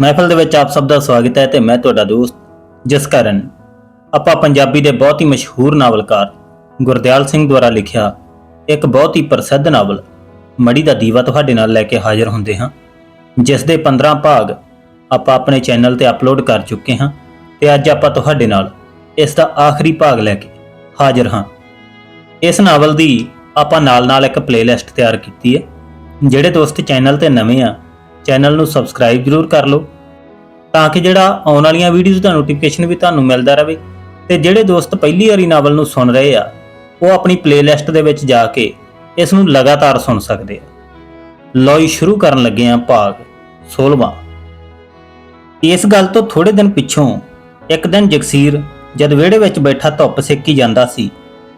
ਮਹਿਫਲ ਦੇ ਵਿੱਚ ਆਪ ਸਭ ਦਾ ਸਵਾਗਤ ਹੈ ਤੇ ਮੈਂ ਤੁਹਾਡਾ ਦੋਸਤ ਜਿਸ ਜਸਕਰਨ। ਆਪਾਂ ਪੰਜਾਬੀ ਦੇ ਬਹੁਤ ਹੀ ਮਸ਼ਹੂਰ ਨਾਵਲਕਾਰ ਗੁਰਦਿਆਲ ਸਿੰਘ ਦੁਆਰਾ ਲਿਖਿਆ ਇੱਕ ਬਹੁਤ ਹੀ ਪ੍ਰਸਿੱਧ ਨਾਵਲ ਮੜੀ ਦਾ ਦੀਵਾ ਤੁਹਾਡੇ ਨਾਲ ਲੈ ਕੇ ਹਾਜ਼ਰ ਹੁੰਦੇ ਹਾਂ, ਜਿਸ ਦੇ 15 ਭਾਗ ਆਪਾਂ ਆਪਣੇ ਚੈਨਲ ਤੇ ਅਪਲੋਡ ਕਰ ਚੁੱਕੇ ਹਾਂ ਤੇ ਅੱਜ ਆਪਾਂ ਤੁਹਾਡੇ ਨਾਲ ਇਸ ਦਾ ਆਖਰੀ ਭਾਗ ਲੈ ਕੇ ਹਾਜ਼ਰ ਹਾਂ। ਇਸ ਨਾਵਲ ਦੀ ਆਪਾਂ ਨਾਲ-ਨਾਲ ਇੱਕ ਪਲੇਲਿਸਟ ਤਿਆਰ ਕੀਤੀ ਹੈ, ਜਿਹੜੇ ਦੋਸਤ ਚੈਨਲ ਤੇ ਨਵੇਂ ਆ ਚੈਨਲ ਨੂੰ ਸਬਸਕ੍ਰਾਈਬ ਜ਼ਰੂਰ ਕਰ ਲਓ ਤਾਂ ਕਿ ਜਿਹੜਾ ਆਉਣ ਵਾਲੀਆਂ ਵੀਡੀਓਜ਼ ਦਾ ਨੋਟੀਫਿਕੇਸ਼ਨ ਵੀ ਤੁਹਾਨੂੰ ਮਿਲਦਾ ਰਹੇ ਤੇ ਜਿਹੜੇ ਦੋਸਤ ਪਹਿਲੀ ਵਾਰੀ ਨਾਵਲ ਨੂੰ ਸੁਣ ਰਹੇ ਆ, ਉਹ ਆਪਣੀ ਪਲੇਲਿਸਟ ਦੇ ਵਿੱਚ ਜਾ ਕੇ ਇਸ ਨੂੰ ਲਗਾਤਾਰ ਸੁਣ ਸਕਦੇ ਆ। ਲਓ ਸ਼ੁਰੂ ਕਰਨ ਲੱਗੇ ਆ ਭਾਗ 16ਵਾਂ ਇਸ ਗੱਲ ਤੋਂ ਥੋੜੇ ਦਿਨ ਪਿੱਛੋਂ ਇੱਕ ਦਿਨ ਜਗਸੀਰ ਜਦ ਵਿਹੜੇ ਵਿੱਚ ਬੈਠਾ ਧੁੱਪ ਸੇਕੀ ਜਾਂਦਾ ਸੀ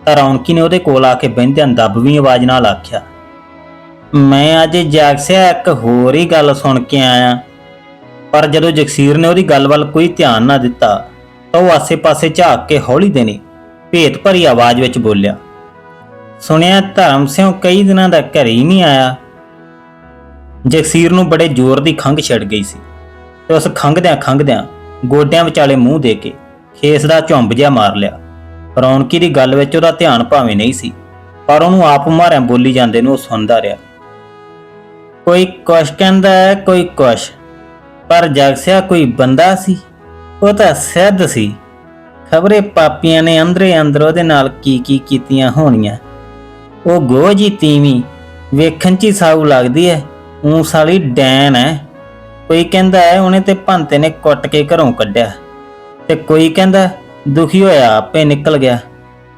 ਤਾਂ ਰੌਣਕੀ ਨੇ ਉਹਦੇ ਕੋਲ ਆ ਕੇ ਬਹਿੰਦਿਆਂ ਦੱਬਵੀਂ ਆਵਾਜ਼ ਨਾਲ ਆਖਿਆ ਮੈਂ ਅੱਜ ਜਾਗਸਿਆ ਇੱਕ ਹੋਰ ਹੀ ਗੱਲ ਸੁਣ ਕੇ ਆਇਆ। ਪਰ ਜਦੋਂ ਜਗਸੀਰ ਨੇ ਉਹਦੀ ਗੱਲ ਵੱਲ ਕੋਈ ਧਿਆਨ ਨਾ ਦਿੱਤਾ, ਤਾਂ ਉਹ ਆਸੇ-ਪਾਸੇ ਝਾਕ ਕੇ ਹੌਲੀ ਦੇਣੀ, ਭੇਤ ਭਰੀ ਆਵਾਜ਼ ਵਿੱਚ ਬੋਲਿਆ, ਸੁਣਿਆ, ਧਰਮ ਸਿੰਘ ਕਈ ਦਿਨਾਂ ਦਾ ਘਰ ਹੀ ਨਹੀਂ ਆਇਆ? ਜਗਸੀਰ ਨੂੰ ਬੜੇ ਜ਼ੋਰ ਦੀ ਖੰਘ ਛੜ ਗਈ ਸੀ ਤੇ ਉਸ ਖੰਘਦਿਆਂ ਖੰਘਦਿਆਂ ਗੋਡਿਆਂ ਵਿਚਾਲੇ ਮੂੰਹ ਦੇ ਕੇ ਖੇਸ ਦਾ ਝੁੰਬ ਜਿਹਾ ਮਾਰ ਲਿਆ। ਰੌਣਕੀ ਦੀ ਗੱਲ ਵਿੱਚ ਉਹਦਾ ਧਿਆਨ ਭਾਵੇਂ ਨਹੀਂ ਸੀ, ਪਰ ਉਹਨੂੰ ਆਪ ਮਾਰਿਆਂ ਬੋਲੀ ਜਾਂਦੇ ਨੂੰ ਉਹ ਸੁਣਦਾ ਰਿਹਾ। ਕੋਈ ਕੁਛ ਕਹਿੰਦਾ ਹੈ, ਕੋਈ ਕੁਛ। ਪਰ ਜਗਸਿਆ ਕੋਈ ਬੰਦਾ ਸੀ, ਉਹ ਤਾਂ ਸਿੱਧ ਸੀ। ਖਬਰੇ ਪਾਪੀਆਂ ਨੇ ਅੰਦਰੇ ਅੰਦਰ ਉਹਦੇ ਨਾਲ ਕੀ ਕੀ ਕੀਤੀਆਂ ਹੋਣੀਆਂ। ਉਹ ਗੋਜੀ ਤੀਵੀਂ ਵੇਖਣ ਚ ਹੀ ਸਾਊ ਲੱਗਦੀ ਐ ਊਂ ਵਾਲੀ ਡੈਨ ਐ ਕੋਈ ਕਹਿੰਦਾ ਹੈ, ਉਹਨੇ ਤੇ ਭੰਤੇ ਨੇ ਕੁੱਟ ਕੇ ਘਰੋਂ ਕੱਢਿਆ। ਤੇ ਕੋਈ ਕਹਿੰਦਾ, ਦੁਖੀ ਹੋਇਆ ਆਪੇ ਨਿਕਲ ਗਿਆ।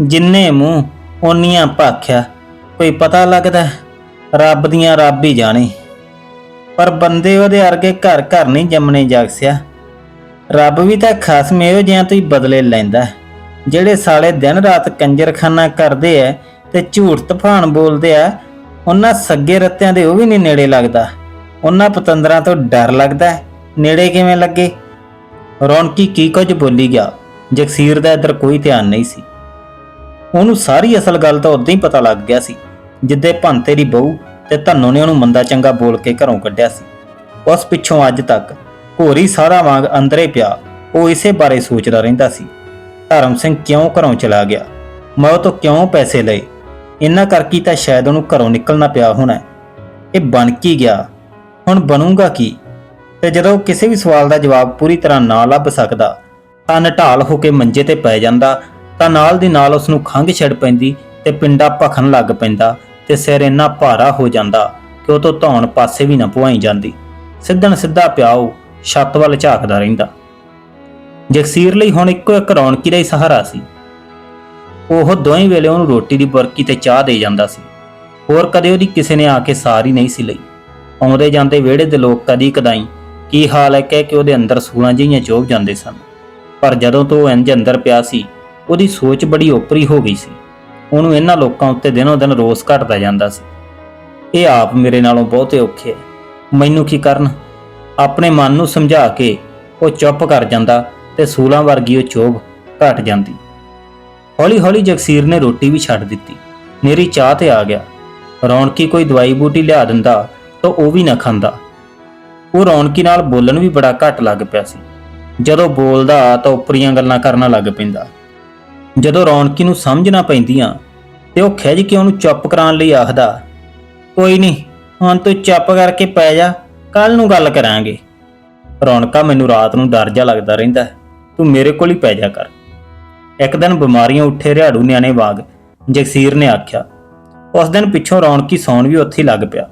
ਜਿੰਨੇ ਮੂੰਹ, ਓਨੀਆਂ ਭਾਖਿਆ। ਕੋਈ ਪਤਾ ਲੱਗਦਾ ਰੱਬ ਦੀਆਂ ਰੱਬ ਹੀ ਜਾਣੇ। ਪਰ ਬੰਦੇ ਉਹਦੇ ਅਰਗੇ ਘਰ ਘਰ ਨਹੀਂ ਜੰਮਣੇ ਜਾਗਸਿਆ ਰੱਬ ਵੀ ਤਾਂ ਖਸਮ ਇਹੋ ਜਿਹਾਂ ਤੋਂ ਹੀ ਬਦਲੇ ਲੈਂਦਾ ਜਿਹੜੇ ਸਾਲੇ ਦਿਨ ਰਾਤ ਕੰਜਰਖਾਨਾ ਕਰਦੇ ਐ ਤੇ ਝੂਠ ਤੂਫਾਨ ਬੋਲਦੇ ਆ ਉਹਨਾਂ ਸੱਗੇ ਰੱਤਿਆਂ ਦੇ ਉਹ ਵੀ ਨਹੀਂ ਨੇੜੇ ਲੱਗਦਾ। ਉਹਨਾਂ ਪਤੰਦਰਾਂ ਤੋਂ ਡਰ ਲੱਗਦਾ ਨੇੜੇ ਕਿਵੇਂ ਲੱਗੇ? ਰੌਣਕੀ ਕੀ ਕੁਝ ਬੋਲੀ ਗਿਆ? ਜਗਸੀਰ ਦਾ ਇੱਧਰ ਕੋਈ ਧਿਆਨ ਨਹੀਂ ਸੀ। ਉਹਨੂੰ ਸਾਰੀ ਅਸਲ ਗੱਲ ਤਾਂ ਉਦੋਂ ਹੀ ਪਤਾ ਲੱਗ ਗਿਆ ਸੀ, ਜਿੱਦੇ ਭੰਤੇ ਦੀ ਬਹੂ ਤੇ ਧੰਨੋ ਨੇ ਉਹਨੂੰ ਮੰਦਾ ਚੰਗਾ ਬੋਲ ਕੇ ਘਰੋਂ ਕੱਢਿਆ ਸੀ। ਉਸ ਪਿੱਛੋਂ ਅੱਜ ਤੱਕ ਘੋਰੀ ਸਾਰਾ ਵਾਂਗ ਅੰਦਰੇ ਪਿਆ, ਉਹ ਇਸੇ ਬਾਰੇ ਸੋਚਦਾ ਰਹਿੰਦਾ ਸੀ। ਧਰਮ ਸਿੰਘ ਕਿਉਂ ਘਰੋਂ ਚਲਾ ਗਿਆ? ਮੈਂ ਤੋਂ ਕਿਉਂ ਪੈਸੇ ਲਏ? ਇੰਨਾ ਕਰਕੇ ਤਾਂ ਸ਼ਾਇਦ ਉਹਨੂੰ ਘਰੋਂ ਨਿਕਲਣਾ ਪਿਆ ਹੋਣਾ ਇਹ ਬਣ ਕੀ ਗਿਆ? ਹੁਣ ਬਣੂਗਾ ਕੀ? ਤੇ ਜਦੋਂ ਕਿਸੇ ਵੀ ਸਵਾਲ ਦਾ ਜਵਾਬ ਪੂਰੀ ਤਰ੍ਹਾਂ ਨਾ ਲੱਭ ਸਕਦਾ, ਤਾਂ ਨਟਾਲ ਹੋ ਕੇ ਮੰਜੇ ਤੇ ਪੈ ਜਾਂਦਾ, ਤਾਂ ਨਾਲ ਦੀ ਨਾਲ ਉਸ ਨੂੰ ਖੰਘ ਛੜ ਪੈਂਦੀ ਤੇ ਪਿੰਡਾ ਭਖਣ ਲੱਗ ਪੈਂਦਾ ਤੇ ਸਿਰ ਇੰਨਾ ਭਾਰਾ ਹੋ ਜਾਂਦਾ ਕਿ ਉਹ ਤੋਂ ਧੌਣ ਪਾਸੇ ਵੀ ਨਾ ਪੁਆਈ ਜਾਂਦੀ। ਸਿੱਧਣ ਸਿੱਧਾ ਪਿਆ ਉਹ ਛੱਤ ਵੱਲ ਝਾਕਦਾ ਰਹਿੰਦਾ। ਜਗਸੀਰ ਲਈ ਹੁਣ ਇੱਕੋ ਇੱਕ ਰੌਣਕੀ ਦਾ ਹੀ ਸਹਾਰਾ ਸੀ। ਉਹ ਦੋਵੇਂ ਵੇਲੇ ਉਹਨੂੰ ਰੋਟੀ ਦੀ ਬੁਰਕੀ ਤੇ ਚਾਹ ਦੇ ਜਾਂਦਾ ਸੀ। ਹੋਰ ਕਦੇ ਉਹਦੀ ਕਿਸੇ ਨੇ ਆ ਕੇ ਸਾਰ ਹੀ ਨਹੀਂ ਸੀ ਲਈ। ਆਉਂਦੇ ਜਾਂਦੇ ਵਿਹੜੇ ਦੇ ਲੋਕ ਕਦੀ ਕਦਾਈ ਕੀ ਹਾਲ ਹੈ ਕਹਿ ਕੇ ਉਹਦੇ ਅੰਦਰ ਸੂਲਾਂ ਜਿਹੀਆਂ ਚੋਬ ਜਾਂਦੇ ਸਨ। ਪਰ ਜਦੋਂ ਤੋਂ ਉਹ ਇੰਜ ਅੰਦਰ ਪਿਆ ਸੀ, ਉਹਦੀ ਸੋਚ ਬੜੀ ਓਪਰੀ ਹੋ ਗਈ ਸੀ। ਉਹਨੂੰ ਇਹਨਾਂ ਲੋਕਾਂ ਉੱਤੇ ਦਿਨੋਂ ਦਿਨ ਰੋਸ ਘਟਦਾ ਜਾਂਦਾ ਸੀ। ਇਹ ਆਪ ਮੇਰੇ ਨਾਲੋਂ ਬਹੁਤੇ ਔਖੇ ਹੈ ਮੈਨੂੰ ਕੀ ਕਰਨ? ਆਪਣੇ ਮਨ ਨੂੰ ਸਮਝਾ ਕੇ ਉਹ ਚੁੱਪ ਕਰ ਜਾਂਦਾ ਤੇ ਸੂਲਾਂ ਵਰਗੀ ਉਹ ਚੋਭ ਘਟ ਜਾਂਦੀ। ਹੌਲੀ ਹੌਲੀ ਜਗਸੀਰ ਨੇ ਰੋਟੀ ਵੀ ਛੱਡ ਦਿੱਤੀ। ਮੇਰੀ ਚਾਹ ਤੇ ਆ ਗਿਆ। ਰੌਣਕੀ ਕੋਈ ਦਵਾਈ ਬੂਟੀ ਲਿਆ ਦਿੰਦਾ ਤਾਂ ਉਹ ਵੀ ਨਾ ਖਾਂਦਾ। ਉਹ ਰੌਣਕੀ ਨਾਲ ਬੋਲਣ ਵੀ ਬੜਾ ਘੱਟ ਲੱਗ ਪਿਆ ਸੀ। ਜਦੋਂ ਬੋਲਦਾ ਤਾਂ ਉਪਰੀਆਂ ਗੱਲਾਂ ਕਰਨ ਲੱਗ ਪੈਂਦਾ। ਜਦੋਂ ਰੌਣਕੀ ਨੂੰ ਸਮਝਣਾ ਪੈਂਦੀਆਂ ਤੇ ਉਹ ਖਿੱਝ ਕੇ ਉਹਨੂੰ ਚੁੱਪ ਕਰਾਉਣ ਲਈ ਆਖਦਾ, ਕੋਈ ਨਹੀਂ, ਹੁਣ ਤੂੰ ਚੁੱਪ ਕਰਕੇ ਪੈ ਜਾ ਕੱਲ ਨੂੰ ਗੱਲ ਕਰਾਂਗੇ। ਰੌਣਕਾ ਮੈਨੂੰ ਰਾਤ ਨੂੰ ਡਰ ਜਾ ਲੱਗਦਾ ਰਹਿੰਦਾ ਤੂੰ ਮੇਰੇ ਕੋਲ ਹੀ ਪੈ ਜਾ ਕਰ। ਇੱਕ ਦਿਨ ਬਿਮਾਰੀਆਂ ਉੱਠੇ ਰਿਹਾੜੂ ਨਿਆਣੇ ਵਾਂਗ, ਜਗਸੀਰ ਨੇ ਆਖਿਆ, ਉਸ ਦਿਨ ਪਿੱਛੋਂ ਰੌਣਕੀ ਸੌਣ ਵੀ ਉੱਥੇ ਲੱਗ ਪਿਆ।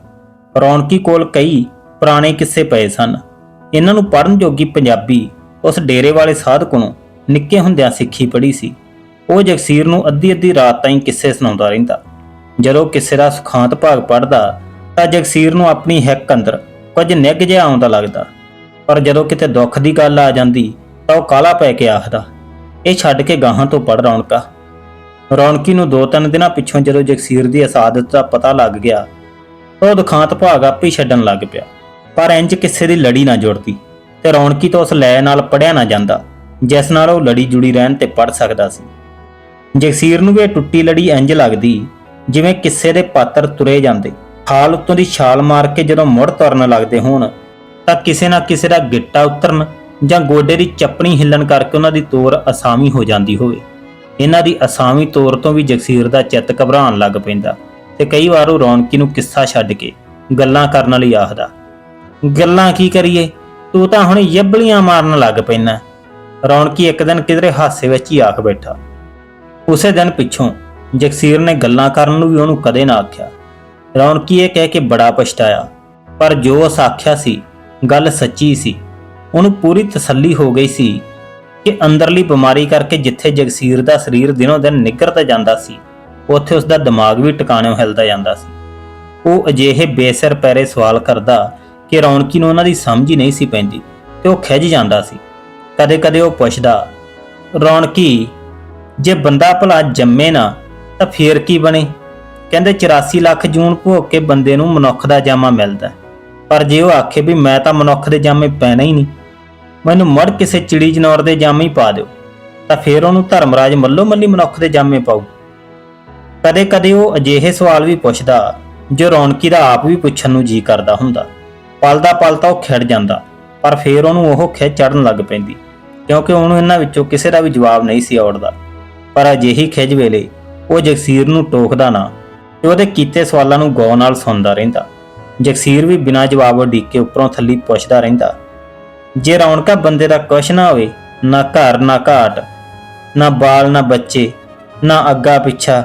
ਰੌਣਕੀ ਕੋਲ ਕਈ ਪੁਰਾਣੇ ਕਿੱਸੇ ਪਏ ਸਨ। ਇਹਨਾਂ ਨੂੰ ਪੜਨ ਜੋਗੀ ਪੰਜਾਬੀ ਉਸ ਡੇਰੇ ਵਾਲੇ ਸਾਧ ਕੋਲੋਂ ਨਿੱਕੇ ਹੁੰਦਿਆਂ ਸਿੱਖੀ ਪੜ੍ਹੀ ਸੀ। ਉਹ ਜਗਸੀਰ ਨੂੰ ਅੱਧੀ ਅੱਧੀ ਰਾਤ ਤਾਈਂ ਕਿੱਸੇ ਸੁਣਾਉਂਦਾ ਰਹਿੰਦਾ। ਜਦੋਂ ਕਿਸੇ ਦਾ ਸੁਖਾਂਤ ਭਾਗ ਪੜਦਾ ਤਾਂ ਜਗਸੀਰ ਨੂੰ ਆਪਣੀ ਹਿੱਕ ਅੰਦਰ ਕੁਝ ਨਿੱਘ ਜਿਹਾ ਆਉਂਦਾ ਲੱਗਦਾ। ਪਰ ਜਦੋਂ ਕਿਤੇ ਦੁੱਖ ਦੀ ਗੱਲ ਆ ਜਾਂਦੀ, ਤਾਂ ਉਹ ਕਾਲਾ ਪੈ ਕੇ ਆਖਦਾ, ਇਹ ਛੱਡ ਕੇ ਗਾਹਾਂ ਤੋਂ ਪੜ ਰੌਣਕਾ। ਰੌਣਕੀ ਨੂੰ ਦੋ ਤਿੰਨ ਦਿਨਾਂ ਪਿੱਛੋਂ ਜਦੋਂ ਜਗਸੀਰ ਦੀ ਅਸਾਦਤ ਦਾ ਪਤਾ ਲੱਗ ਗਿਆ, ਤਾਂ ਉਹ ਦੁਖਾਂਤ ਭਾਗ ਆਪੇ ਹੀ ਛੱਡਣ ਲੱਗ ਪਿਆ। ਪਰ ਇੰਜ ਕਿਸੇ ਦੀ ਲੜੀ ਨਾ ਜੁੜਦੀ ਤੇ ਰੌਣਕੀ ਤੋਂ ਉਸ ਲੈ ਨਾਲ ਪੜਿਆ ਨਾ ਜਾਂਦਾ, ਜਿਸ ਨਾਲ ਉਹ ਲੜੀ ਜੁੜੀ ਰਹਿਣ ਤੇ ਪੜ ਸਕਦਾ ਸੀ। ਜਗਸੀਰ ਨੂੰ ਵੀ ਇਹ ਟੁੱਟੀ ਲੜੀ ਇੰਜ ਲੱਗਦੀ, ਜਿਵੇਂ ਕਿਸੇ ਦੇ ਪਾਤਰ ਤੁਰੇ ਜਾਂਦੇ। ਹਾਲ ਉੱਤੋਂ ਦੀ ਛਾਲ ਮਾਰ ਕੇ ਜਦੋਂ ਮੁੜ ਤੁਰਨ ਲੱਗਦੇ ਹੋਣ, ਤਾਂ ਕਿਸੇ ਨਾ ਕਿਸੇ ਦਾ ਗਿੱਟਾ ਉਤਰਨ ਜਾਂ ਗੋਡੇ ਦੀ ਚੱਪਣੀ ਹਿੱਲਣ ਕਰਕੇ ਉਹਨਾਂ ਦੀ ਤੋਰ ਅਸਾਮੀ ਹੋ ਜਾਂਦੀ ਹੋਵੇ। ਇਹਨਾਂ ਦੀ ਅਸਾਮੀ ਤੋਰ ਤੋਂ ਵੀ ਜਗਸੀਰ ਦਾ ਚਿੱਤ ਘਬਰਾਉਣ ਲੱਗ ਪੈਂਦਾ ਤੇ ਕਈ ਵਾਰ ਉਹ ਰੌਣਕੀ ਨੂੰ ਕਿੱਸਾ ਛੱਡ ਕੇ ਗੱਲਾਂ ਕਰਨ ਲਈ ਆਖਦਾ, ਗੱਲਾਂ ਕੀ ਕਰੀਏ? ਤੂੰ ਤਾਂ ਹੁਣ ਯੱਬਲੀਆਂ ਮਾਰਨ ਲੱਗ ਪੈਣਾ ਰੌਣਕੀ ਇੱਕ ਦਿਨ ਕਿਧਰੇ ਹਾਸੇ ਵਿੱਚ ਹੀ ਆਖ ਬੈਠਾ। ਉਸੇ ਦਿਨ ਪਿੱਛੋਂ ਜਗਸੀਰ ਨੇ ਗੱਲਾਂ ਕਰਨ ਨੂੰ ਵੀ ਉਹਨੂੰ ਕਦੇ ਨਾ ਆਖਿਆ। ਰੌਣਕੀ ਇਹ ਕਹਿ ਕੇ ਬੜਾ ਪਛਤਾਇਆ, ਪਰ ਜੋ ਉਸ ਆਖਿਆ ਸੀ, ਗੱਲ ਸੱਚੀ ਸੀ। ਉਹਨੂੰ ਪੂਰੀ ਤਸੱਲੀ ਹੋ ਗਈ ਸੀ ਕਿ ਅੰਦਰਲੀ ਬਿਮਾਰੀ ਕਰਕੇ ਜਿੱਥੇ ਜਗਸੀਰ ਦਾ ਸਰੀਰ ਦਿਨੋਂ ਦਿਨ ਨਿੱਘਰਦਾ ਜਾਂਦਾ ਸੀ, ਉੱਥੇ ਉਸ ਦਾ ਦਿਮਾਗ ਵੀ ਟਿਕਾਣਿਓਂ ਹਿਲਦਾ ਜਾਂਦਾ ਸੀ। ਉਹ ਅਜਿਹੇ ਬੇਸਰ ਪੈਰੇ ਸਵਾਲ ਕਰਦਾ ਕਿ ਰੌਣਕੀ ਨੂੰ ਉਹਨਾਂ ਦੀ ਸਮਝ ਹੀ ਨਹੀਂ ਸੀ ਪੈਂਦੀ ਤੇ ਉਹ ਖਿੱਝ ਜਾਂਦਾ ਸੀ। ਕਦੇ-ਕਦੇ ਉਹ ਪੁੱਛਦਾ, ਰੌਣਕੀ ਜੇ ਬੰਦਾ ਭਲਾ ਜੰਮੇ ਨਾ, ਤਾਂ ਫੇਰ ਕੀ ਬਣੇ? ਕਹਿੰਦੇ 84 ਲੱਖ ਜੂਨ ਭੋਗ ਕੇ ਬੰਦੇ ਨੂੰ ਮਨੁੱਖ ਦਾ ਜਾਮਾ ਮਿਲਦਾ ਪਰ ਜੇ ਉਹ ਆਖੇ ਵੀ ਮੈਂ ਤਾਂ ਮਨੁੱਖ ਦੇ ਜਾਮੇ ਪੈਣਾ ਹੀ ਨਹੀਂ, ਮੈਨੂੰ ਮੜ ਕਿਸੇ ਚਿੜੀ ਜਨੌਰ ਦੇ ਜਾਮੇ ਹੀ ਪਾ ਦਿਓ, ਤਾਂ ਫੇਰ ਉਹਨੂੰ ਧਰਮਰਾਜ ਮੱਲੋ ਮੱਲੀ ਮਨੁੱਖ ਦੇ ਜਾਮੇ ਪਾਉ ਕਦੇ-ਕਦੇ ਉਹ ਅਜਿਹੇ ਸਵਾਲ ਵੀ ਪੁੱਛਦਾ, ਜੋ ਰੌਣਕੀ ਦਾ ਆਪ ਵੀ ਪੁੱਛਣ ਨੂੰ ਜੀ ਕਰਦਾ ਹੁੰਦਾ। ਪਲਦਾ ਪਲਦਾ ਉਹ ਖਿੜ ਜਾਂਦਾ, ਪਰ ਫੇਰ ਉਹਨੂੰ ਉਹ ਖਿੱਚ ਚੜਨ ਲੱਗ ਪੈਂਦੀ, ਕਿਉਂਕਿ ਉਹਨੂੰ ਇਹਨਾਂ ਵਿੱਚੋਂ ਕਿਸੇ ਦਾ ਵੀ ਜਵਾਬ ਨਹੀਂ ਸੀ ਆਉੜਦਾ ਪਰ ਅਜਿਹੀ ਖਿੱਚ ਵੇਲੇ ਉਹ ਜਗਸੀਰ ਨੂੰ ਟੋਕਦਾ ਨਾ ਤੇ ਉਹਦੇ ਕੀਤੇ ਸਵਾਲਾਂ ਨੂੰ ਗੌਰ ਨਾਲ ਸੁਣਦਾ ਰਹਿੰਦਾ। ਜਗਸੀਰ ਵੀ ਬਿਨਾਂ ਜਵਾਬ ਉਡੀਕ ਕੇ ਉੱਪਰੋਂ ਥੱਲੀ ਪੁੱਛਦਾ ਰਹਿੰਦਾ, ਜੇ ਰੌਣਕਾ ਬੰਦੇ ਦਾ ਕੁਛ ਨਾ ਹੋਵੇ, ਨਾ ਘਰ, ਨਾ ਘਾਟ, ਨਾ ਬਾਲ, ਨਾ ਬੱਚੇ, ਨਾ ਅੱਗਾ ਪਿੱਛਾ,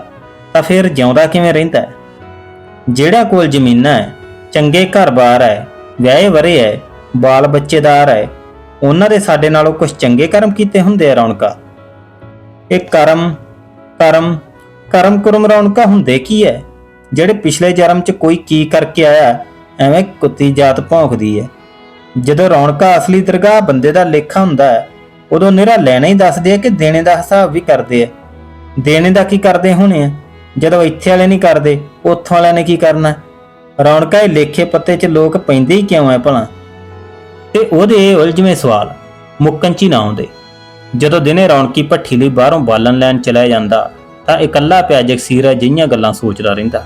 ਤਾਂ ਫਿਰ ਜਿਉਂਦਾ ਕਿਵੇਂ ਰਹਿੰਦਾ ਹੈ? ਜਿਹੜਾ ਕੋਲ ਜ਼ਮੀਨਾਂ ਹੈ, ਚੰਗੇ ਘਰ-ਬਾਰ ਹੈ, ਵਿਆਹੇ ਵਰੇ ਹੈ ਬਾਲ ਬੱਚੇਦਾਰ ਹੈ, ਉਹਨਾਂ ਦੇ ਸਾਡੇ ਨਾਲੋਂ ਕੁਝ ਚੰਗੇ ਕਰਮ ਕੀਤੇ ਹੁੰਦੇ ਆ ਰੌਣਕਾ? ਇਹ ਕਰਮ ਕਰਮ ਕਰਮ ਕੁਰਮ ਰੌਣਕਾ ਹੁੰਦੇ ਕੀ ਹੈ ਜਿਹੜੇ ਪਿਛਲੇ ਜਨਮ 'ਚ ਕੋਈ ਕੀ ਕਰਕੇ ਆਇਆ, ਐਵੇਂ ਕੁੱਤੀ ਜਾਤ ਭੌਂਕਦੀ ਹੈ ਜਦੋਂ ਰੌਣਕਾ ਅਸਲੀ ਦਰਗਾਹ ਬੰਦੇ ਦਾ ਲੇਖਾ ਹੁੰਦਾ ਹੈ ਉਦੋਂ ਨਿਹਰਾ ਲੈਣਾ ਹੀ ਦੱਸਦੇ ਆ ਕਿ ਦੇਣੇ ਦਾ ਹਿਸਾਬ ਵੀ ਕਰਦੇ ਆ। ਦੇਣੇ ਦਾ ਕੀ ਕਰਦੇ ਹੋਣੇ ਆ? ਜਦੋਂ ਇੱਥੇ ਵਾਲੇ ਨਹੀਂ ਕਰਦੇ, ਉੱਥੋਂ ਵਾਲਿਆਂ ਨੇ ਕੀ ਕਰਨਾ? ਰੌਣਕਾ ਇਹ ਲੇਖੇ ਪੱਤੇ 'ਚ ਲੋਕ ਪੈਂਦੇ ਹੀ ਕਿਉਂ ਐ ਭਲਾ? ਤੇ ਉਹਦੇ ਉਲਝਵੇਂ ਸਵਾਲ ਮੁੱਕਣ 'ਚ ਹੀ ਨਾ ਆਉਂਦੇ। ਜਦੋਂ ਦਿਨੇ ਰੌਣਕੀ ਭੱਠੀ ਲਈ ਬਾਹਰੋਂ ਬਾਲਣ ਲੈਣ ਚਲਾ ਜਾਂਦਾ, ਤਾਂ ਇਕੱਲਾ ਪਿਆ ਜਗਸੀਰ ਅਜਿਹੀਆਂ ਗੱਲਾਂ ਸੋਚਦਾ ਰਹਿੰਦਾ।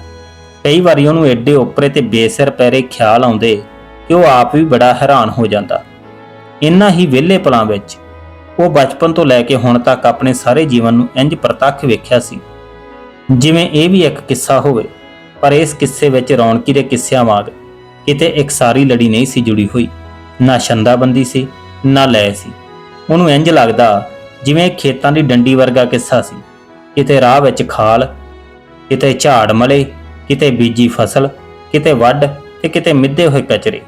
ਕਈ ਵਾਰੀ ਉਹਨੂੰ ਐਡੇ ਉੱਪਰੇ ਤੇ ਬੇਸਿਰ ਪੈਰੇ ਖਿਆਲ ਆਉਂਦੇ ਕਿ ਉਹ ਆਪ ਵੀ ਬੜਾ ਹੈਰਾਨ ਹੋ ਜਾਂਦਾ। ਇੰਨਾ ਹੀ ਵਿਹਲੇ ਪਲਾਂ ਵਿੱਚ ਉਹ ਬਚਪਨ ਤੋਂ ਲੈ ਕੇ ਹੁਣ ਤੱਕ ਆਪਣੇ ਸਾਰੇ ਜੀਵਨ ਨੂੰ ਇੰਜ ਪ੍ਰਤੱਖ ਵੇਖਿਆ ਸੀ। ਜਿਵੇਂ ਇਹ ਵੀ ਇੱਕ ਕਿੱਸਾ ਹੋਵੇ, ਪਰ ਇਸ ਕਿੱਸੇ ਵਿੱਚ ਰੌਣਕੀ ਦੇ ਕਿੱਸਿਆਂ ਵਾਂਗ ਕਿਤੇ ਇੱਕ ਸਾਰੀ ਲੜੀ ਨਹੀਂ ਸੀ ਜੁੜੀ ਹੋਈ। ਨਾ ਛੰਦਾਬੰਦੀ ਸੀ, ਨਾ ਲੈ ਸੀ। ਉਹਨੂੰ ਇੰਜ ਲੱਗਦਾ ਜਿਵੇਂ ਖੇਤਾਂ ਦੀ ਡੰਡੀ ਵਰਗਾ ਕਿੱਸਾ ਸੀ। ਕਿਤੇ ਰਾਹ ਵਿੱਚ ਖਾਲ, ਕਿਤੇ ਝਾੜ ਮਲੇ, ਕਿਤੇ ਬੀਜੀ ਫਸਲ, ਕਿਤੇ ਵੱਢ ਤੇ ਕਿਤੇ ਮਿੱਧੇ ਹੋਏ ਕਚਰੇ।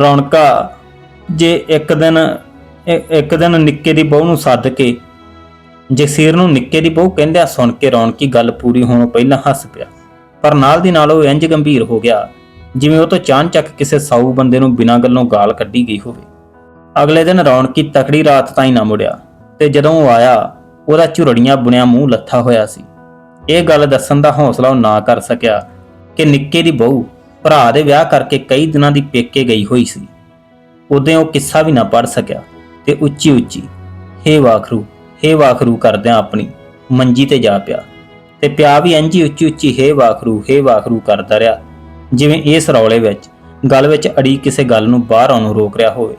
ਰੌਣਕਾ ਜੇ ਇੱਕ ਦਿਨ ਇੱਕ ਦਿਨ ਨਿੱਕੇ ਦੀ ਬਹੂ ਨੂੰ ਸੱਦ ਕੇ ਜਗਸੀਰ ਨੂੰ ਨਿੱਕੇ ਦੀ ਬਹੂ ਕਹਿੰਦਿਆਂ ਸੁਣ ਕੇ ਰੌਣਕੀ ਗੱਲ ਪੂਰੀ ਹੋਣੋਂ ਪਹਿਲਾਂ ਹੱਸ ਪਿਆ। ਪਰ ਨਾਲ ਦੀ ਨਾਲ ਉਹ ਇੰਜ ਗੰਭੀਰ ਹੋ ਗਿਆ, ਜਿਵੇਂ ਉਹ ਤੋਂ ਚਾਨਚੱਕ ਕਿਸੇ ਸਾਊ ਬੰਦੇ ਨੂੰ ਬਿਨਾਂ ਗੱਲੋਂ ਗਾਲ ਕੱਢੀ ਗਈ ਹੋਵੇ। ਅਗਲੇ ਦਿਨ ਰੌਣਕੀ ਤਕੜੀ ਰਾਤ ਤਾਈਂ ਨਾ ਮੁੜਿਆ ਤੇ ਜਦੋਂ ਉਹ ਆਇਆ, ਉਹਦਾ ਝੁਰੜੀਆਂ ਬੁਣਿਆ ਮੂੰਹ ਲੱਥਾ ਹੋਇਆ ਸੀ। ਇਹ ਗੱਲ ਦੱਸਣ ਦਾ ਹੌਸਲਾ ਉਹ ਨਾ ਕਰ ਸਕਿਆ ਕਿ ਨਿੱਕੇ ਦੀ ਬਹੂ ਭਰਾ ਦੇ ਵਿਆਹ ਕਰਕੇ ਕਈ ਦਿਨਾਂ ਦੀ ਪੇਕੇ ਗਈ ਹੋਈ ਸੀ। ਉਦੋਂ ਉਹ ਕਿੱਸਾ ਵੀ ਨਾ ਪੜ ਸਕਿਆ ਤੇ ਉੱਚੀ ਉੱਚੀ, ਹੇ ਵਾਖਰੂ ਹੇ ਵਾਖਰੂ ਕਰਦਿਆਂ ਆਪਣੀ ਮੰਜੀ ਤੇ ਜਾ ਪਿਆ ਤੇ ਪਿਆ ਵੀ ਇੰਜੀ ਉੱਚੀ ਉੱਚੀ, ਹੇ ਵਾਖਰੂ ਹੇ ਵਾਖਰੂ ਕਰਦਾ ਰਿਹਾ। ਜਿਵੇਂ ਇਸ ਰੌਲੇ ਵਿੱਚ, ਗੱਲ ਵਿੱਚ ਅੜੀ ਕਿਸੇ ਗੱਲ ਨੂੰ ਬਾਹਰ ਆਉਣ ਨੂੰ ਰੋਕ ਰਿਹਾ ਹੋਵੇ।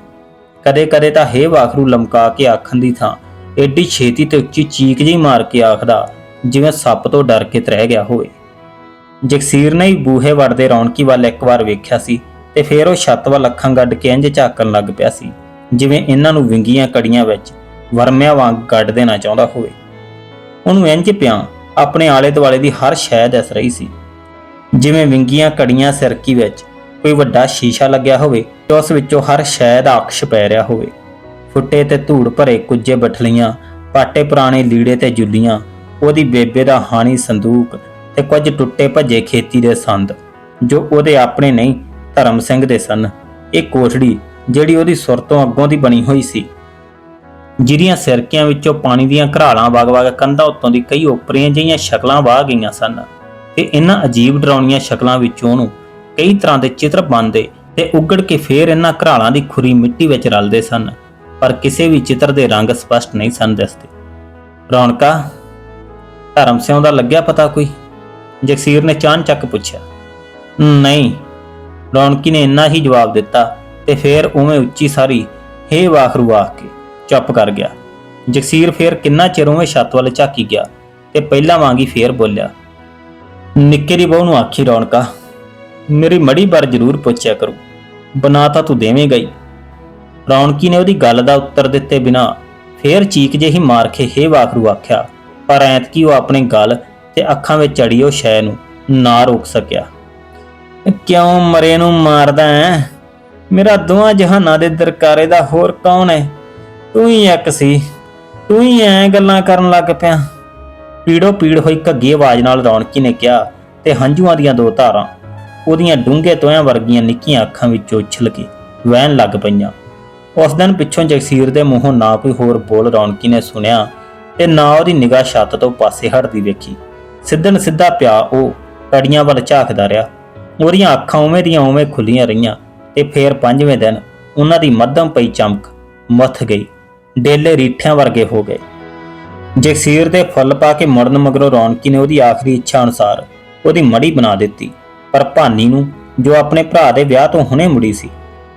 ਕਦੇ ਕਦੇ ਤਾਂ ਹੇ ਵਾਖਰੂ ਲਮਕਾ ਕੇ ਆਖਣ ਦੀ ਥਾਂ। ਏਡੀ ਛੇਤੀ ਤੇ ਉੱਚੀ ਚੀਕ ਜਿਹੀ ਮਾਰ ਕੇ ਆਖਦਾ, ਜਿਵੇਂ ਸੱਪ ਤੋਂ ਡਰ ਕੇ ਤ੍ਰਹਿ ਗਿਆ ਹੋਵੇ। ਜਗਸੀਰ ਨੇ ਹੀ ਬੂਹੇ ਵੜਦੇ ਰੌਣਕੀ ਵੱਲ ਇੱਕ ਵਾਰ ਵੇਖਿਆ ਸੀ ਤੇ ਫੇਰ ਉਹ ਛੱਤ ਵੱਲ ਅੱਖਾਂ ਗੱਡ ਕੇ ਇੰਜ ਝਾਕਣ ਲੱਗ ਪਿਆ ਸੀ, ਜਿਵੇਂ ਇਹਨਾਂ ਨੂੰ ਵਿੰਗੀਆਂ ਕੜੀਆਂ ਵਿੱਚ ਵਰਮਿਆਂ ਵਾਂਗ ਗੱਡ ਦੇਣਾ ਚਾਹੁੰਦਾ ਹੋਵੇ। ਉਹਨੂੰ ਇੰਜ ਪਿਆ, ਆਪਣੇ ਆਲੇ ਦੁਆਲੇ ਦੀ ਹਰ ਸ਼ੈ ਦਿਸ ਰਹੀ ਸੀ, ਜਿਵੇਂ ਵਿੰਗੀਆਂ ਕੜੀਆਂ ਸਿਰਕੀ ਵਿੱਚ ਕੋਈ ਵੱਡਾ ਸ਼ੀਸ਼ਾ ਲੱਗਿਆ ਹੋਵੇ ਤੇ ਉਸ ਵਿੱਚੋਂ ਹਰ ਸ਼ੈ ਦਾ ਅਕਸ਼ ਪੈ ਰਿਹਾ ਹੋਵੇ। ਫੁੱਟੇ ਤੇ ਧੂੜ ਭਰੇ ਕੁੱਜੇ ਬਠਲੀਆਂ, ਪਾਟੇ ਪੁਰਾਣੇ ਲੀੜੇ ਤੇ ਜੁੱਲੀਆਂ, ਉਹਦੀ ਬੇਬੇ ਦਾ ਹਾਣੀ ਸੰਦੂਕ ਤੇ ਕੁਝ ਟੁੱਟੇ ਭੱਜੇ ਖੇਤੀ ਦੇ ਸੰਦ, ਜੋ ਉਹਦੇ ਆਪਣੇ ਨਹੀਂ, ਧਰਮ ਸਿੰਘ ਦੇ ਸਨ। ਇਹ ਕੋਠੜੀ ਜਿਹੜੀ ਉਹਦੀ ਸੁਰ ਤੋਂ ਅੱਗੋਂ ਦੀ ਬਣੀ ਹੋਈ ਸੀ। ਜਿਹਦੀਆਂ ਸਿਰਕਿਆਂ ਵਿੱਚੋਂ ਪਾਣੀ ਦੀਆਂ ਘਰਾਲਾਂ ਵਗ-ਵਗ ਕੰਧਾਂ ਉੱਤੋਂ ਦੀ ਕਈ ਓਪਰੀਆਂ ਜਿਹੀਆਂ ਸ਼ਕਲਾਂ ਵਾਹ ਗਈਆਂ ਸਨ ਤੇ ਇਹਨਾਂ ਅਜੀਬ ਡਰਾਉਣੀਆਂ ਸ਼ਕਲਾਂ ਵਿੱਚੋਂ ਉਹਨੂੰ ਕਈ ਤਰ੍ਹਾਂ ਦੇ ਚਿੱਤਰ ਬਣਦੇ ਤੇ ਉੱਗੜ ਕੇ ਫੇਰ ਇਹਨਾਂ ਘਰਾਲਾਂ ਦੀ ਖੁਰੀ ਮਿੱਟੀ ਵਿੱਚ ਰਲਦੇ ਸਨ, ਪਰ ਕਿਸੇ ਵੀ ਚਿੱਤਰ ਦੇ ਰੰਗ ਸਪਸ਼ਟ ਨਹੀਂ ਸਨ ਦਿਸਦੇ। ਰੌਣਕਾ, ਧਰਮ ਸਿਉਂ ਦਾ ਲੱਗਿਆ ਪਤਾ ਕੋਈ? ਜਗਸੀਰ ਨੇ ਚਾਨ ਚੱਕ ਪੁੱਛਿਆ। ਨਹੀਂ, ਰੌਣਕੀ ਨੇ ਇੰਨਾ ਹੀ ਜਵਾਬ ਦਿੱਤਾ ਤੇ ਫੇਰ ਉਵੇਂ ਉੱਚੀ ਸਾਰੀ ਹੇ ਵਾਖਰੂ ਆਖ ਕੇ ਚੁੱਪ ਕਰ ਗਿਆ। ਜਗਸੀਰ ਫੇਰ ਕਿੰਨਾ ਚਿਰ ਉਵੇਂ ਛੱਤ ਵੱਲ ਝਾਕੀ ਗਿਆ ਤੇ ਪਹਿਲਾਂ ਵਾਂਗੀ ਫੇਰ ਬੋਲਿਆ, ਨਿੱਕੇ ਦੀ ਬਹੂ ਨੂੰ ਆਖੀ ਰੌਣਕਾ ਮੇਰੀ ਮੜੀ ਬਾਰ ਜ਼ਰੂਰ ਪੁੱਛਿਆ ਕਰੋ। ਬਣਾ ਤਾਂ ਤੂੰ ਦੇਵੇਂਗਾ ਹੀ ਰੌਣਕੀ ਨੇ ਉਹਦੀ ਗੱਲ ਦਾ ਉੱਤਰ ਦਿੱਤੇ ਬਿਨਾ ਫੇਰ ਚੀਕ ਜਿਹੀ ਮਾਰ ਕੇ ਹੇ ਵਾਖਰੂ ਆਖਿਆ, ਪਰ ਐਤਕੀ ਉਹ ਆਪਣੇ ਗਲ ਤੇ ਅੱਖਾਂ ਵਿੱਚ ਚੜੀ ਉਹ ਸ਼ੈ ਨੂੰ ਨਾ ਰੋਕ ਸਕਿਆ। ਕਿਉਂ ਮਰੇ ਨੂੰ ਮਾਰਦਾ ਹੈ ਮੇਰਾ ਦੋਹਾਂ ਜਹਾਨਾਂ ਦੇ ਦਰਕਾਰੇ ਦਾ ਹੋਰ ਕੌਣ ਹੈ ਤੂੰ ਹੀ ਇੱਕ ਸੀ। ਤੂੰ ਹੀ ਐ ਗੱਲਾਂ ਕਰਨ ਲੱਗ ਪਿਆ। ਪੀੜੋ ਪੀੜ ਹੋਈ ਘੱਗੀ ਆਵਾਜ਼ ਨਾਲ ਰੌਣਕੀ ਨੇ ਕਿਹਾ ਤੇ ਹੰਝੂਆਂ ਦੀਆਂ ਦੋ ਧਾਰਾਂ ਉਹਦੀਆਂ ਡੂੰਘੇ ਤੋਇਆਂ ਵਰਗੀਆਂ ਨਿੱਕੀਆਂ ਅੱਖਾਂ ਵਿੱਚੋਂ ਉਛਲ ਕੇ ਵਹਿਣ ਲੱਗ ਪਈਆਂ। ਉਸ ਦਿਨ ਪਿੱਛੋਂ ਜਗਸੀਰ ਦੇ ਮੂੰਹੋਂ ਨਾ ਕੋਈ ਹੋਰ ਬੋਲ ਰੌਣਕੀ ਨੇ ਸੁਣਿਆ ਤੇ ਨਾ ਉਹਦੀ ਨਿਗਾਹ ਛੱਤ ਤੋਂ ਪਾਸੇ ਹਟਦੀ ਵੇਖੀ। ਸਿੱਧਨ ਸਿੱਧਾ ਪਿਆ ਉਹ ਕੜੀਆਂ ਵੱਲ ਝਾਕਦਾ ਰਿਹਾ। ਉਹਦੀਆਂ ਅੱਖਾਂ ਉਵੇਂ ਦੀਆਂ ਉਵੇਂ ਖੁੱਲੀਆਂ ਰਹੀਆਂ ਤੇ ਫੇਰ ਪੰਜਵੇਂ ਦਿਨ ਉਹਨਾਂ ਦੀ ਮੱਧਮ ਪਈ ਚਮਕ ਮੱਥ ਗਈ। ਡੇਲੇ ਰੀਠਿਆਂ ਵਰਗੇ ਹੋ ਗਏ। ਜਗਸੀਰ ਦੇ ਫੁੱਲ ਪਾ ਕੇ ਮੁੜਨ ਮਗਰੋਂ ਰੌਣਕੀ ਨੇ ਉਹਦੀ ਆਖਰੀ ਇੱਛਾ ਅਨੁਸਾਰ ਉਹਦੀ ਮੜੀ ਬਣਾ ਦਿੱਤੀ। ਪਰ ਭਾਨੀ ਨੂੰ, ਜੋ ਆਪਣੇ ਭਰਾ ਦੇ ਵਿਆਹ ਤੋਂ ਹੁਣੇ ਮੁੜੀ ਸੀ,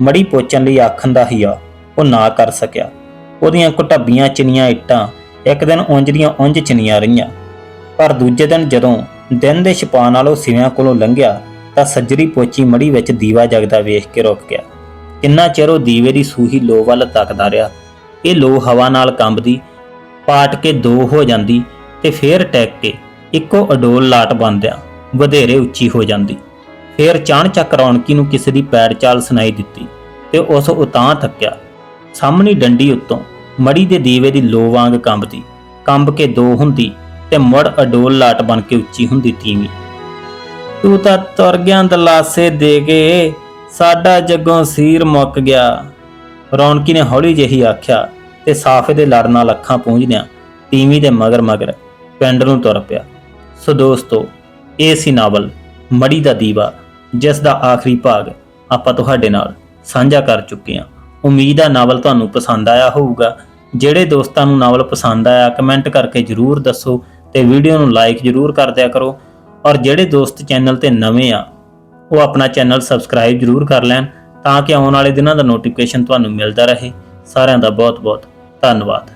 ਮੜੀ ਪੋਚਣ ਲਈ ਆਖਣ ਦਾ ਹਿਆ, ਉਹ ਨਾ ਕਰ ਸਕਿਆ। ਉਹਦੀਆਂ ਕੁਟੱਬੀਆਂ ਚਿਨੀਆਂ ਇੱਟਾਂ, ਇੱਕ ਦਿਨ ਉਂਝ ਦੀਆਂ ਉਂਝ ਚਿਨੀਆਂ ਰਹੀਆਂ। ਪਰ ਦੂਜੇ ਦਿਨ ਜਦੋਂ ਦਿਨ ਦੇ ਛਪਾ ਨਾਲ ਉਹ ਸਿਵਿਆਂ ਕੋਲੋਂ ਲੰਘਿਆ, ਤਾਂ ਸੱਜਰੀ ਪੋਚੀ ਮੜੀ ਵਿੱਚ ਦੀਵਾ ਜਗਦਾ ਵੇਖ ਕੇ ਰੁਕ ਗਿਆ। ਕਿੰਨਾ ਚਿਰ ਉਹ ਦੀਵੇ ਦੀ ਸੂਹੀ ਲੋ ਵੱਲ ਤੱਕਦਾ ਰਿਹਾ। ਇਹ ਲੋ ਹਵਾ ਨਾਲ ਕੰਬਦੀ, ਪਾਟ ਕੇ ਦੋ ਹੋ ਜਾਂਦੀ ਤੇ ਫੇਰ ਟੈਕ ਕੇ ਇੱਕੋ ਅਡੋਲ ਲਾਟ ਬੰਦਿਆਂ ਵਧੇਰੇ ਉੱਚੀ ਹੋ ਜਾਂਦੀ। ਫੇਰ ਚਾਣਚੱਕ ਰੌਣਕੀ ਨੂੰ ਕਿਸੇ ਦੀ ਪੈਰ ਚਾਲ ਸੁਣਾਈ ਦਿੱਤੀ ਤੇ ਉਸ ਉਤਾਂ ਥੱਕਿਆ। ਸਾਹਮਣੀ ਡੰਡੀ ਉੱਤੋਂ ਮੜੀ ਦੇ ਦੀਵੇ ਦੀ ਲੋ ਵਾਂਗ ਕੰਬਦੀ। ਕੰਬ ਕੇ ਦੋ ਹੁੰਦੀ ਤੇ ਮੁੜ ਅਡੋਲ ਲਾਟ ਬਣ ਕੇ ਉੱਚੀ ਹੁੰਦੀ ਤੀਵੀਂ। ਤੂੰ ਤਾਂ ਤੁਰ ਗਿਆ ਦਲਾਸੇ ਦੇ ਕੇ ਸਾਡਾ ਜੱਗੋਂ ਸੀਰ ਮੁੱਕ ਗਿਆ। ਰੌਣਕੀ ਨੇ ਹੌਲੀ ਜਿਹੀ ਆਖਿਆ ਤੇ ਸਾਫੇ ਦੇ ਲੜ ਨਾਲ ਅੱਖਾਂ ਪੂੰਝਦਿਆਂ ਤੀਵੀਂ ਦੇ ਮਗਰ ਮਗਰ ਪਿੰਡ ਨੂੰ ਤੁਰ ਪਿਆ। ਸੋ ਦੋਸਤੋ ਇਹ ਸੀ ਨਾਵਲ ਮੜੀ ਦਾ ਦੀਵਾ, ਜਿਸ ਦਾ ਆਖਰੀ ਭਾਗ ਆਪਾਂ ਤੁਹਾਡੇ ਨਾਲ ਸਾਂਝਾ ਕਰ ਚੁੱਕੇ ਹਾਂ। ਉਮੀਦ ਆ ਨਾਵਲ ਤੁਹਾਨੂੰ ਪਸੰਦ ਆਇਆ ਹੋਊਗਾ। ਜਿਹੜੇ ਦੋਸਤਾਂ ਨੂੰ ਨਾਵਲ ਪਸੰਦ ਆਇਆ, ਕਮੈਂਟ ਕਰਕੇ ਜਰੂਰ ਦੱਸੋ ਤੇ ਵੀਡੀਓ ਨੂੰ ਲਾਈਕ ਜਰੂਰ ਕਰ ਦਿਆ ਕਰੋ। ਔਰ ਜਿਹੜੇ ਦੋਸਤ ਚੈਨਲ ਤੇ ਨਵੇਂ ਆ, ਉਹ ਆਪਣਾ ਚੈਨਲ ਸਬਸਕ੍ਰਾਈਬ ਜਰੂਰ ਕਰ ਲੈਣ ਤਾਂ ਕਿ ਆਉਣ ਵਾਲੇ ਦਿਨਾਂ ਦਾ ਨੋਟੀਫਿਕੇਸ਼ਨ ਤੁਹਾਨੂੰ ਮਿਲਦਾ ਰਹੇ। ਸਾਰਿਆਂ ਦਾ ਬਹੁਤ ਬਹੁਤ ਧੰਨਵਾਦ।